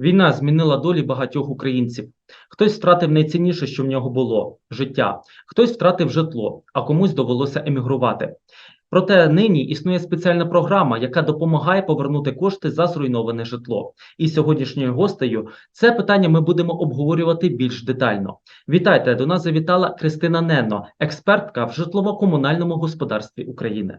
Війна змінила долі багатьох українців. Хтось втратив найцінніше, що в нього було життя, хтось втратив житло, а комусь довелося емігрувати. Проте нині існує спеціальна програма, яка допомагає повернути кошти за зруйноване житло. І сьогоднішньою гостею це питання ми будемо обговорювати більш детально. Вітайте! До нас завітала Кристина Ненно, експертка в житлово-комунальному господарстві України.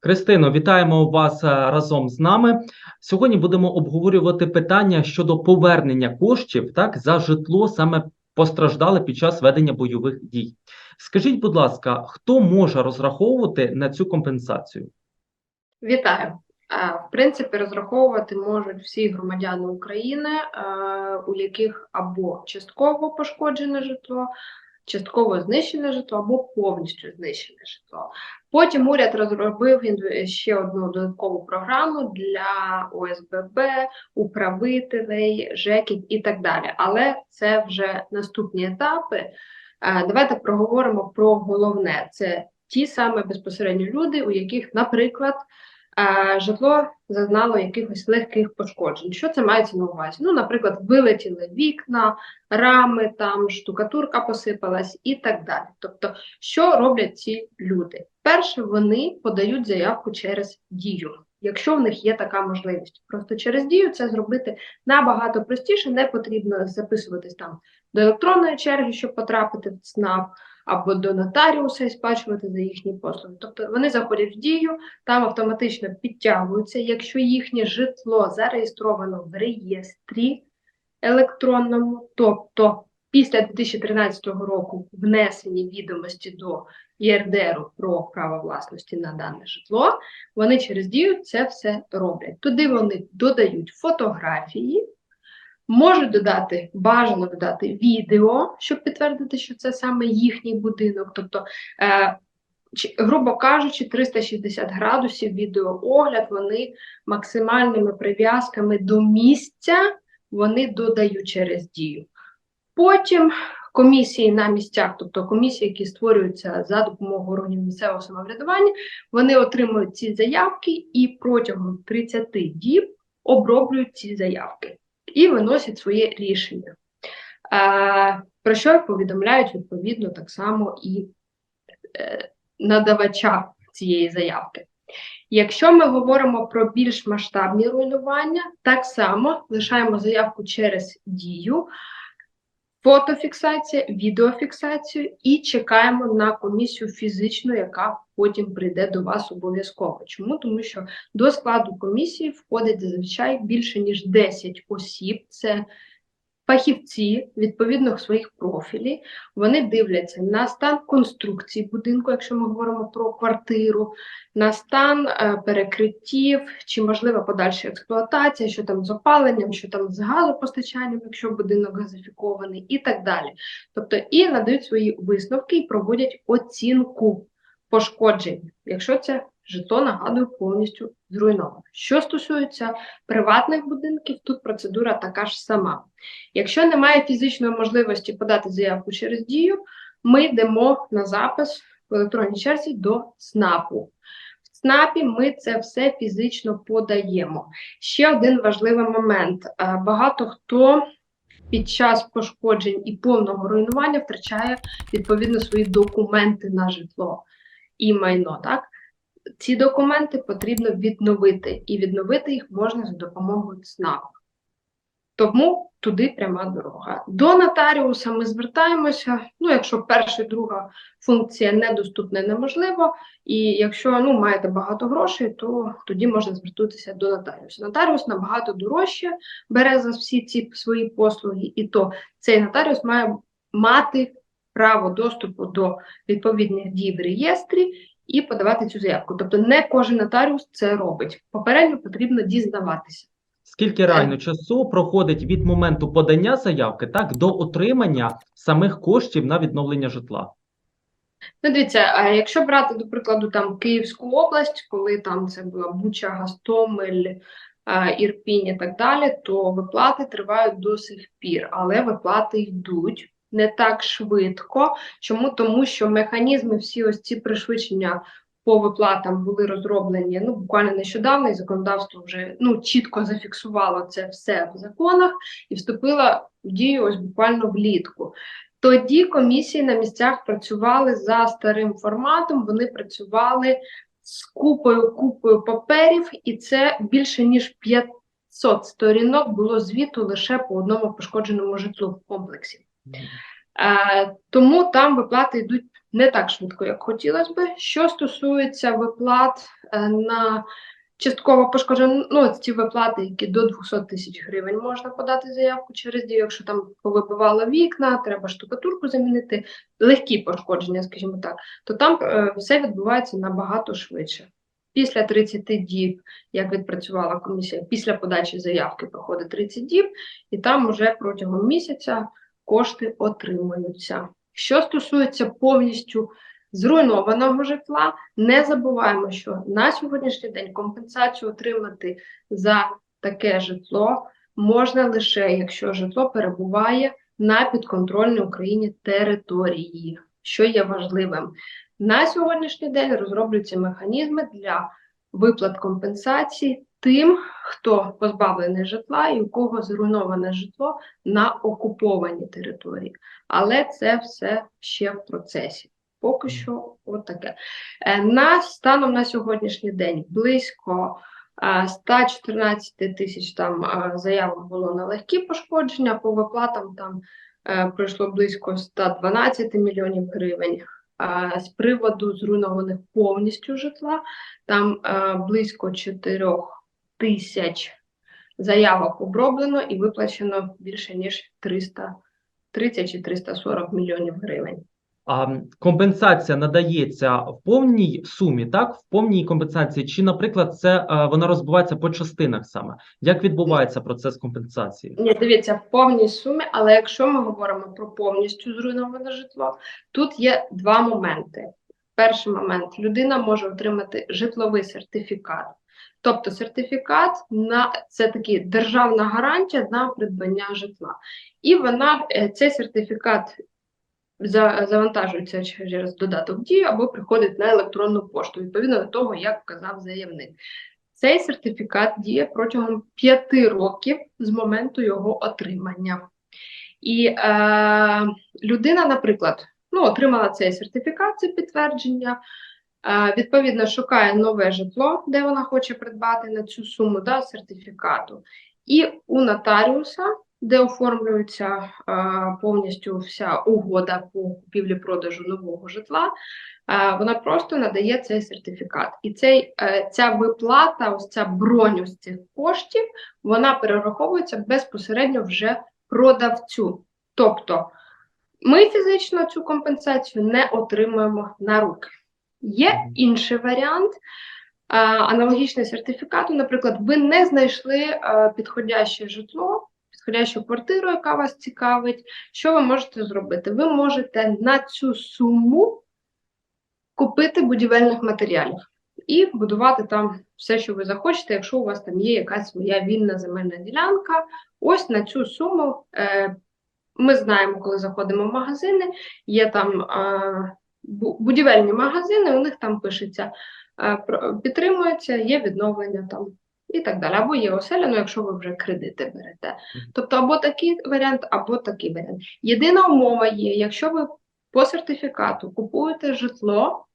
Кристино, вітаємо вас е, разом з нами. Сьогодні будемо обговорювати питання щодо повернення коштів так за житло саме постраждали під час ведення бойових дій. Скажіть, будь ласка, хто може розраховувати на цю компенсацію? Вітаю. Е, В принципі, розраховувати можуть всі громадяни України, е, у яких або частково пошкоджене житло, частково знищене житло, або повністю знищене житло. Потім уряд розробив ще одну додаткову програму для ОСББ, управителей, ЖЕКів і так далі. Але це вже наступні етапи. Е, Давайте проговоримо про головне: це ті саме безпосередньо люди, у яких, наприклад, житло зазнало якихось легких пошкоджень. Що це мається на увазі? Ну, наприклад, вилетіли вікна, рами, там штукатурка посипалась і так далі. Тобто, що роблять ці люди? Перше, вони подають заявку через дію. Якщо в них є така можливість, просто через дію це зробити набагато простіше, не потрібно записуватись там до електронної черги, щоб потрапити в ЦНАП, або до нотаріуса і сплачувати за їхні послуги. Тобто вони заходять в дію, там автоматично підтягуються, якщо їхнє житло зареєстровано в реєстрі електронному, тобто після 2013 року внесені відомості до ЄРДРу про право власності на дане житло, вони через дію це все роблять. Туди вони додають фотографії, можуть додати, бажано додати відео, щоб підтвердити, що це саме їхній будинок. Тобто, е, грубо кажучи, 360 градусів відеоогляд, вони максимальними прив'язками до місця вони додають через дію. Потім комісії на місцях, тобто комісії, які створюються за допомогою органів місцевого самоврядування, вони отримують ці заявки і протягом 30 діб оброблюють ці заявки і виносять своє рішення. Про що повідомляють відповідно так само і е, надавача цієї заявки. Якщо ми говоримо про більш масштабні руйнування, так само лишаємо заявку через дію, фотофіксація, відеофіксацію і чекаємо на комісію фізичну, яка потім прийде до вас обов'язково. Чому? Тому що до складу комісії входить зазвичай більше ніж 10 осіб. Це фахівці відповідно своїх профілів. Вони дивляться на стан конструкції будинку, якщо ми говоримо про квартиру, на стан е, перекриттів, чи можлива подальша експлуатація, що там з опаленням, що там з газопостачанням, якщо будинок газифікований, і так далі. Тобто і надають свої висновки і проводять оцінку пошкоджень, якщо це житло, нагадую, повністю зруйноване. Що стосується приватних будинків, тут процедура така ж сама. Якщо немає фізичної можливості подати заявку через дію, ми йдемо на запис в електронній черзі до ЦНАПу. В ЦНАПі ми це все фізично подаємо. Ще один важливий момент. Е, Багато хто під час пошкоджень і повного руйнування втрачає відповідно свої документи на житло і майно. Так? Ці документи потрібно відновити, і відновити їх можна за допомогою ЦНАПу. Тому туди пряма дорога. До нотаріуса ми звертаємося. Ну, якщо перша і друга функція недоступна, неможливо, і якщо ну, маєте багато грошей, то тоді можна звертатися до нотаріуса. Нотаріус набагато дорожче бере за всі ці свої послуги, і то цей нотаріус має мати право доступу до відповідних дій в реєстрі і подавати цю заявку. Тобто не кожен нотаріус це робить. Попередньо потрібно дізнаватися. Скільки реально часу проходить від моменту подання заявки так до отримання самих коштів на відновлення житла? Ну, дивіться, а якщо брати, до прикладу, там Київську область, коли там це була Буча, Гастомель, Ірпінь і так далі, то виплати тривають до сих пір, але виплати йдуть не так швидко. Чому? Тому що механізми всі ось ці пришвидшення по виплатам були розроблені ну буквально нещодавно, і законодавство вже ну чітко зафіксувало це все в законах і вступила в дію ось буквально влітку. Тоді комісії на місцях працювали за старим форматом. Вони працювали з купою купою паперів, і це більше ніж 500 сторінок було звіту лише по одному пошкодженому житлу в комплексі. Е, тому там виплати йдуть не так швидко, як хотілося би. Що стосується виплат е, на частково пошкоджені, ну, ці виплати, які до 200 тисяч гривень можна подати заявку через дію, якщо там повибивало вікна, треба штукатурку замінити, легкі пошкодження, скажімо так, то там е, все відбувається набагато швидше. Після 30 діб, як відпрацювала комісія, після подачі заявки проходить 30 діб, і там вже протягом місяця кошти отримуються. Що стосується повністю зруйнованого житла, не забуваємо, що на сьогоднішній день компенсацію отримати за таке житло можна лише, якщо житло перебуває на підконтрольній Україні території, що є важливим. На сьогоднішній день розроблюються механізми для виплат компенсації тим, хто позбавлений житла і у кого зруйноване житло на окупованій території. Але це все ще в процесі. Поки що от таке. Е, На станом на сьогоднішній день близько е, 114 тисяч там е, заявок було на легкі пошкодження, по виплатам там е, пройшло близько 112 мільйонів гривень. З приводу зруйнованих повністю житла, там е, близько 4 тисяч заявок оброблено і виплачено більше ніж 330 чи 340 мільйонів гривень. А компенсація надається в повній сумі, так? В повній компенсації, чи, наприклад, це е, вона розбивається по частинах саме? Як відбувається процес компенсації? Ні, дивіться, в повній сумі, але якщо ми говоримо про повністю зруйноване житло, тут є два моменти. Перший момент людина може отримати житловий сертифікат. Тобто сертифікат на це такі державна гарантія на придбання житла. І вона е, цей сертифікат за- завантажується через додаток дії або приходить на електронну пошту, відповідно до того, як вказав заявник. Цей сертифікат діє протягом 5 років з моменту його отримання. І е, людина, наприклад, ну, отримала цей сертифікат, це підтвердження. Відповідно, шукає нове житло, де вона хоче придбати на цю суму да, сертифікату. І у нотаріуса, де оформлюється е, повністю вся угода по купівлі-продажу нового житла, е, вона просто надає цей сертифікат. І цей, е, ця виплата, ось ця бронь ось цих коштів, вона перераховується безпосередньо вже продавцю. Тобто ми фізично цю компенсацію не отримуємо на руки. Є інший варіант. Аналогічний сертифікату, наприклад, ви не знайшли е, підходяще житло, підходящу квартиру, яка вас цікавить. Що ви можете зробити? Ви можете на цю суму купити будівельних матеріалів і будувати там все, що ви захочете, якщо у вас там є якась своя вільна земельна ділянка. Ось на цю суму е, ми знаємо, коли заходимо в магазини, є там е, будівельні магазини, у них там пишеться, е, підтримується, є відновлення там. І так далі, або є оселя, ну якщо ви вже кредити берете. Тобто або такий варіант, або такий варіант. Єдина умова є, якщо ви по сертифікату купуєте житло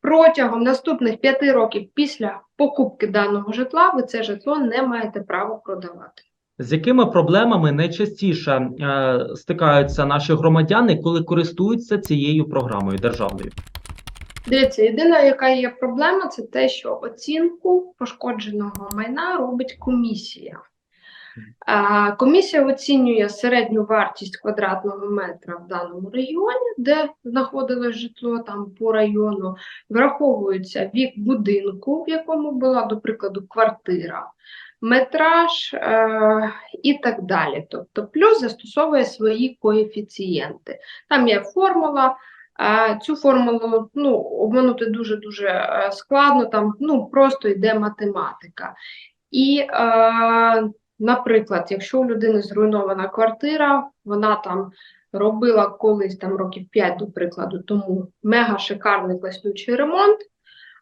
протягом наступних п'яти років після покупки даного житла, ви це житло не маєте права продавати. З якими проблемами найчастіше е, стикаються наші громадяни, коли користуються цією програмою державною? Дивіться, єдина, яка є проблема, це те, що оцінку пошкодженого майна робить комісія. А, Комісія оцінює середню вартість квадратного метра в даному регіоні, де знаходилось житло там по району, враховується вік будинку, в якому була, до прикладу, квартира, метраж е, і так далі. Тобто, плюс застосовує свої коефіцієнти. Там є формула. А Цю формулу ну, обманути дуже-дуже е, складно, там ну, просто йде математика. І, е, наприклад, якщо у людини зруйнована квартира, вона там робила колись там років 5, до прикладу, тому мега шикарний класнючий ремонт,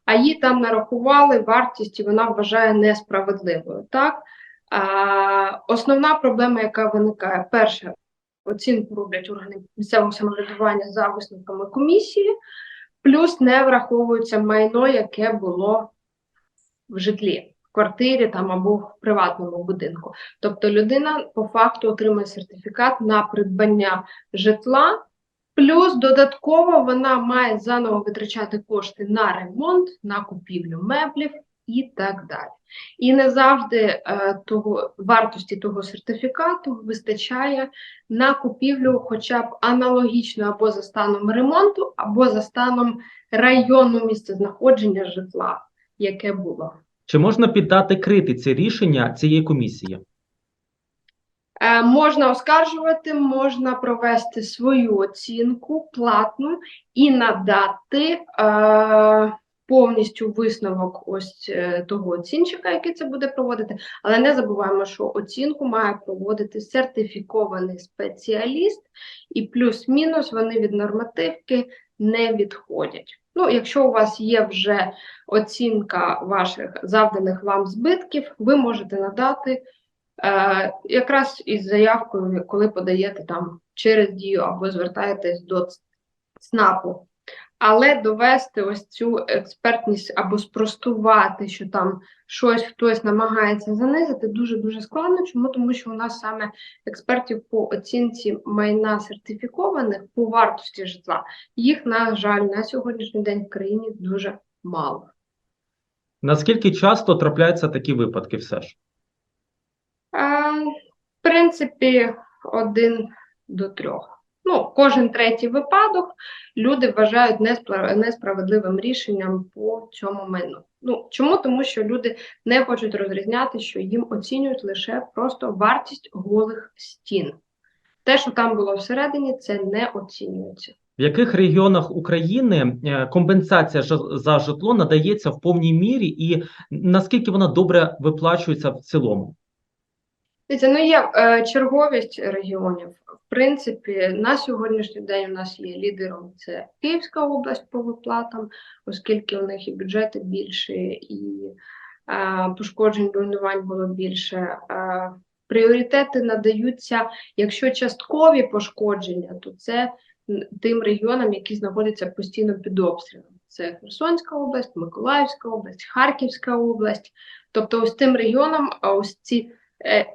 а їй там нарахували вартість, і вона вважає несправедливою. Так? А, основна проблема, яка виникає, перше, оцінку роблять органи місцевого самоврядування за висновками комісії, плюс не враховується майно, яке було в житлі, квартирі там або в приватному будинку. Тобто людина по факту отримує сертифікат на придбання житла, плюс додатково вона має заново витрачати кошти на ремонт, на купівлю меблів і так далі. І не завжди е, того, вартості того сертифікату вистачає на купівлю хоча б аналогічно або за станом ремонту, або за станом району місцезнаходження житла, яке було. Чи можна піддати критиці рішення цієї комісії? Е, Можна оскаржувати, можна провести свою оцінку платну і надати е, повністю висновок ось е, того оцінщика, який це буде проводити. Але не забуваємо, що оцінку має проводити сертифікований спеціаліст, і плюс-мінус вони від нормативки не відходять. Ну, якщо у вас є вже оцінка ваших завданих вам збитків, ви можете надати. Е, якраз із заявкою, коли подаєте там через дію або звертаєтесь до ЦНАПу. Але довести ось цю експертність або спростувати, що там щось хтось намагається занизити, дуже-дуже складно. Чому? Тому що у нас саме експертів по оцінці майна сертифікованих по вартості житла, їх, на жаль, на сьогоднішній день в країні дуже мало. Наскільки часто трапляються такі випадки все ж? Принципі, один до трьох. Ну, кожен третій випадок люди вважають неспра- несправедливим рішенням по цьому майну. Ну, чому? Тому що люди не хочуть розрізняти, що їм оцінюють лише просто вартість голих стін. Те, що там було всередині, це не оцінюється. В яких регіонах України е, компенсація за житло надається в повній мірі, і наскільки вона добре виплачується в цілому? Дивіться, ну є е, черговість регіонів. В принципі, на сьогоднішній день у нас є лідером це Київська область по виплатам, оскільки у них і бюджети більші, і е, пошкоджень руйнувань було більше. Е, пріоритети надаються, якщо часткові пошкодження, то це тим регіонам, які знаходяться постійно під обстрілом. Це Херсонська область, Миколаївська область, Харківська область. Тобто, ось тим регіонам а ось ці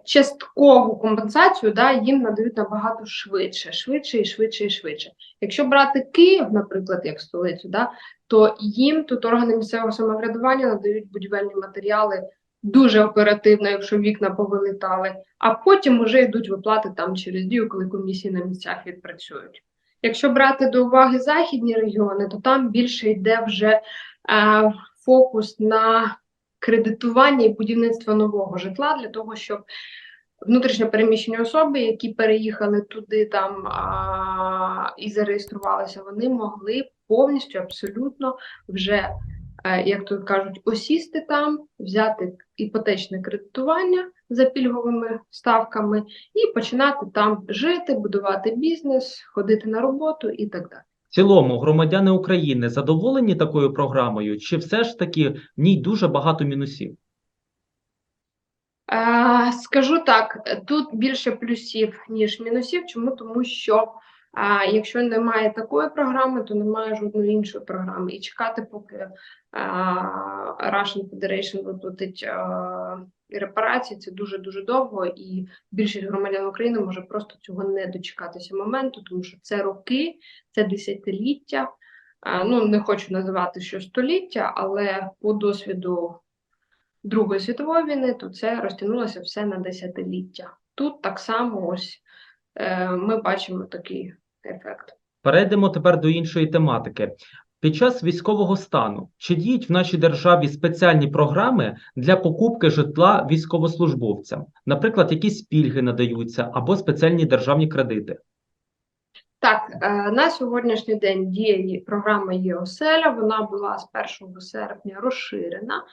часткову компенсацію да, їм надають набагато швидше, швидше і швидше і швидше. Якщо брати Київ, наприклад, як столицю, да, то їм тут органи місцевого самоврядування надають будівельні матеріали дуже оперативно, якщо вікна повилітали, а потім вже йдуть виплати там через дію, коли комісії на місцях відпрацюють. Якщо брати до уваги західні регіони, то там більше йде вже е, фокус на кредитування і будівництво нового житла для того, щоб внутрішньо переміщені особи, які переїхали туди там а, і зареєструвалися, вони могли повністю абсолютно вже, е, як тут кажуть, осісти там, взяти іпотечне кредитування за пільговими ставками і починати там жити, будувати бізнес, ходити на роботу і так далі. Цілому громадяни України задоволені такою програмою, чи все ж таки в ній дуже багато мінусів? Е, Скажу так, тут більше плюсів, ніж мінусів. Чому? Тому що а, якщо немає такої програми, то немає жодної іншої програми. І чекати, поки а, Russian Federation виплатить а, репарації, це дуже-дуже довго, і більшість громадян України може просто цього не дочекатися моменту, тому що це роки, це десятиліття. Ну, не хочу називати що століття, але по досвіду Другої світової війни, то це розтягнулося все на десятиліття. Тут так само ось е, ми бачимо такий ефект. Перейдемо тепер до іншої тематики. Під час військового стану чи діють в нашій державі спеціальні програми для покупки житла військовослужбовцям? Наприклад, якісь пільги надаються або спеціальні державні кредити? Так, е, на сьогоднішній день діє програма ЄОСЕЛЯ, вона була з 1 серпня розширена.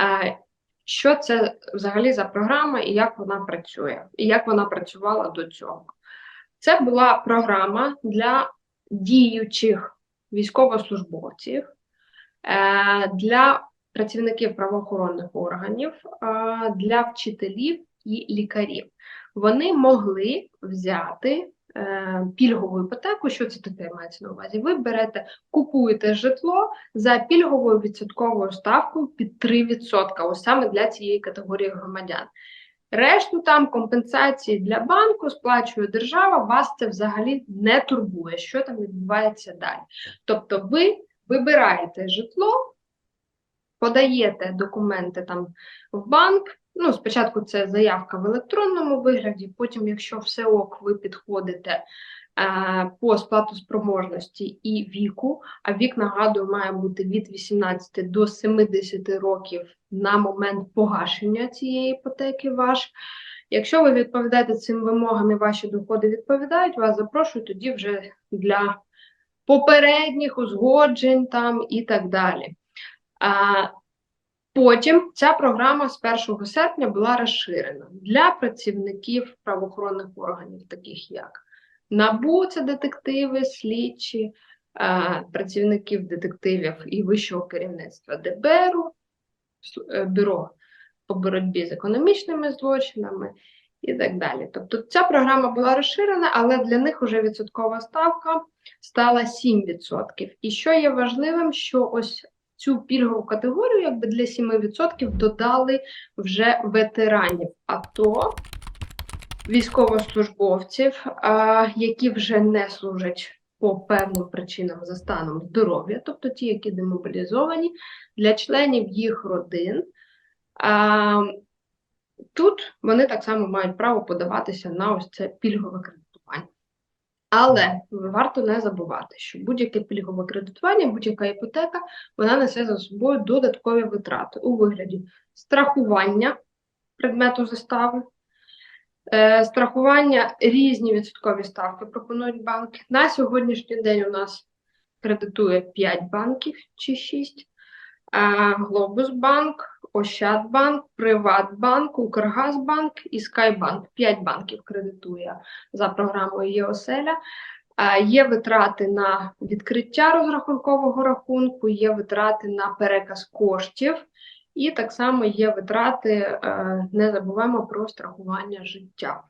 Е, Що це взагалі за програма і як вона працює, і як вона працювала до цього? Це була програма для діючих військовослужбовців, Е, Для працівників правоохоронних органів, е, для вчителів і лікарів вони могли взяти е, пільгову іпотеку. Що це таке мається на увазі? Ви берете, купуєте житло за пільговою відсотковою ставкою під 3%, ось саме для цієї категорії громадян. Решту там компенсації для банку сплачує держава, вас це взагалі не турбує, що там відбувається далі. Тобто ви вибираєте житло, подаєте документи там в банк. Ну, спочатку це заявка в електронному вигляді, потім, якщо все ок, ви підходите е, по сплатоспроможності і віку, а вік, нагадую, має бути від 18 до 70 років на момент погашення цієї іпотеки ваш. Якщо ви відповідаєте цим вимогам і ваші доходи відповідають, вас запрошують тоді вже для попередніх узгоджень там і так далі. Потім ця програма з 1 серпня була розширена для працівників правоохоронних органів, таких як НАБУ, це детективи, слідчі, працівників детективів і вищого керівництва ДБРу, е, бюро по боротьбі з економічними злочинами і так далі. Тобто ця програма була розширена, але для них вже відсоткова ставка стала 7%. І що є важливим, що ось цю пільгову категорію, якби для 7% додали вже ветеранів АТО, військовослужбовців, які вже не служать по певним причинам за станом здоров'я, тобто ті, які демобілізовані, для членів їх родин. А, тут вони так само мають право подаватися на ось це пільгове кредитування. Але варто не забувати, що будь-яке пільгове кредитування, будь-яка іпотека, вона несе за собою додаткові витрати у вигляді страхування предмету застави, страхування різні відсоткові ставки пропонують банки. На сьогоднішній день у нас кредитує 5 банків чи 6. Глобусбанк, Ощадбанк, Приватбанк, Укргазбанк і Скайбанк. 5 банків кредитує за програмою ЄОСЕЛЯ. Е, Є витрати на відкриття розрахункового рахунку, є витрати на переказ коштів, і так само є витрати, е, не забуваємо про страхування життя.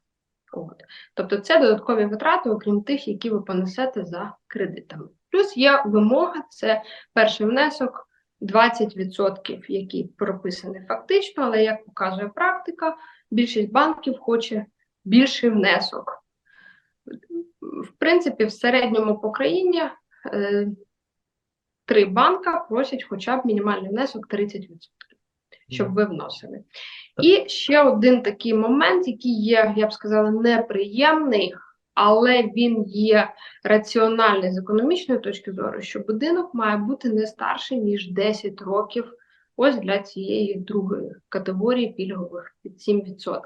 От. Тобто це додаткові витрати, окрім тих, які ви понесете за кредитами. Плюс є вимога, це перший внесок 20%, які прописані фактично, але як показує практика, більшість банків хоче більший внесок. В принципі, в середньому по країні е, три банка просять хоча б мінімальний внесок 30%, щоб ви вносили. І ще один такий момент, який є, я б сказала, неприємний, але він є раціональний з економічної точки зору, що будинок має бути не старший, ніж 10 років. Ось для цієї другої категорії пільгових під 7%.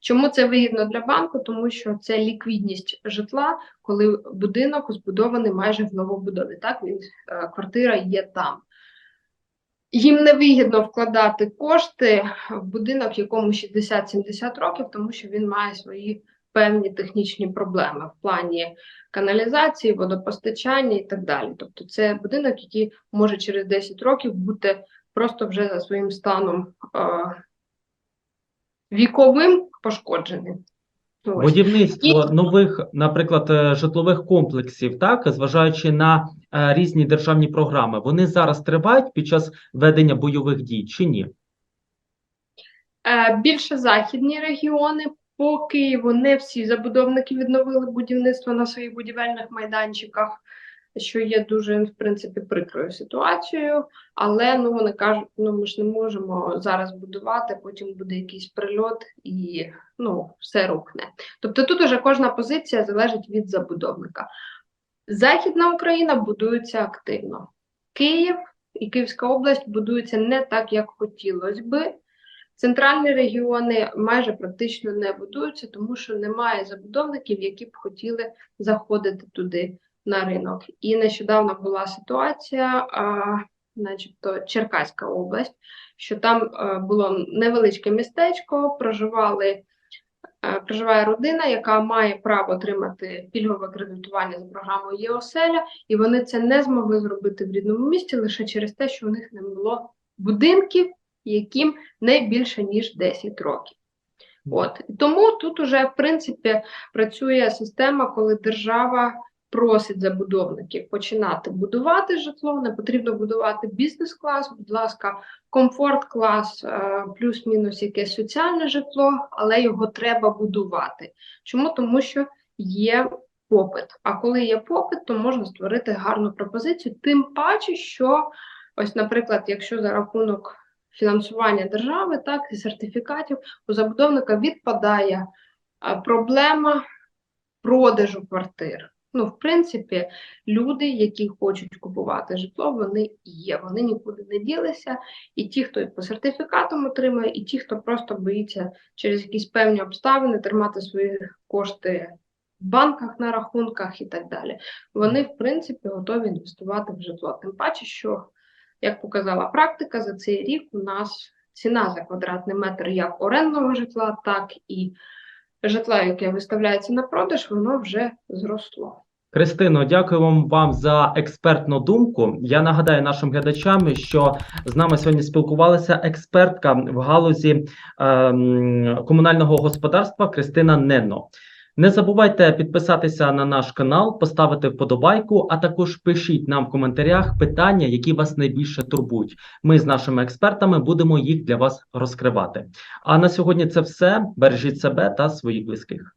Чому це вигідно для банку? Тому що це ліквідність житла, коли будинок збудований майже в новобудові. Так, він, е, квартира є там. Їм не вигідно вкладати кошти в будинок, якому 60-70 років, тому що він має свої певні технічні проблеми в плані каналізації, водопостачання і так далі. Тобто, це будинок, який може через 10 років бути просто вже за своїм станом е, віковим пошкодженим. Будівництво нових, наприклад, е, житлових комплексів, так, зважаючи на е, різні державні програми, вони зараз тривають під час ведення бойових дій чи ні? Е, Більше західні регіони. По Києву не всі забудовники відновили будівництво на своїх будівельних майданчиках, що є дуже, в принципі, прикрою ситуацією. Але ну вони кажуть, ну ми ж не можемо зараз будувати, потім буде якийсь прильот і ну все рухне. Тобто тут уже кожна позиція залежить від забудовника. Західна Україна будується активно. Київ і Київська область будуються не так, як хотілося би. Центральні регіони майже практично не будуються, тому що немає забудовників, які б хотіли заходити туди на ринок. І нещодавно була ситуація, а, начебто Черкаська область, що там а, було невеличке містечко, проживали е, проживає родина, яка має право отримати пільгове кредитування за програмою ЄОСЕЛЯ, і вони це не змогли зробити в рідному місті лише через те, що у них не було будинків, яким не більше ніж 10 років. От тому тут уже в принципі працює система, коли держава просить забудовників починати будувати житло. Не потрібно будувати бізнес-клас, будь ласка, комфорт-клас, е, плюс-мінус якесь соціальне житло, але його треба будувати. Чому? Тому що є попит. А коли є попит, то можна створити гарну пропозицію. Тим паче, що ось, наприклад, якщо за рахунок фінансування держави, так і сертифікатів у забудовника відпадає проблема продажу квартир. Ну, в принципі, люди, які хочуть купувати житло, вони є, вони нікуди не ділися. І ті, хто по сертифікатам отримує, і ті, хто просто боїться через якісь певні обставини тримати свої кошти в банках на рахунках і так далі. Вони, в принципі, готові інвестувати в житло. Тим паче, що, як показала практика, за цей рік у нас ціна за квадратний метр як орендного житла, так і житла, яке виставляється на продаж, воно вже зросло. Кристино, дякуємо вам за експертну думку. Я нагадаю нашим глядачам, що з нами сьогодні спілкувалася експертка в галузі ем, комунального господарства Кристина Ненно. Не забувайте підписатися на наш канал, поставити вподобайку, а також пишіть нам в коментарях питання, які вас найбільше турбують. Ми з нашими експертами будемо їх для вас розкривати. А на сьогодні це все. Бережіть себе та своїх близьких.